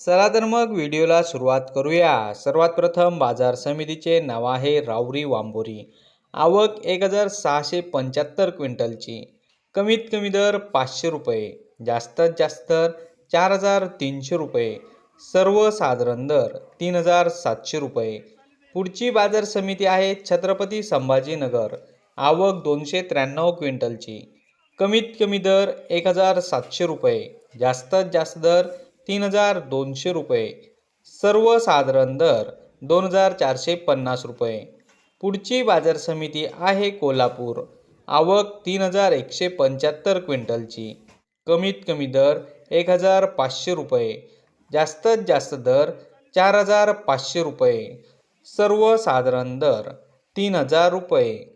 चला तर मग व्हिडिओला सुरुवात करूया. सर्वात प्रथम बाजार समितीचे नाव आहे रावरी वांबोरी. आवक एक हजार सहाशे पंच्याहत्तर क्विंटलची. कमीत कमी दर पाचशे रुपये जास्तीत जास्त चार हजार तीनशे रुपये सर्वसाधारण दर तीन हजार सातशे रुपये. पुढची बाजार समिती आहे छत्रपती संभाजीनगर. आवक दोनशे त्र्याण्णव क्विंटलची. कमीत कमी दर एक हजार सातशे रुपये जास्तीत जास्त दर तीन हजार दोनशे रुपये. सर्वसाधारण दर दोन हजार चारशे पन्नास रुपये. पुढची बाजार समिती आहे कोल्हापूर. आवक तीन हजार एकशे पंच्याहत्तर क्विंटलची. कमीत कमी दर एक हजार पाचशे रुपये. जास्तीत जास्त दर चार हजार पाचशे रुपये. सर्वसाधारण दर तीन हजार रुपये.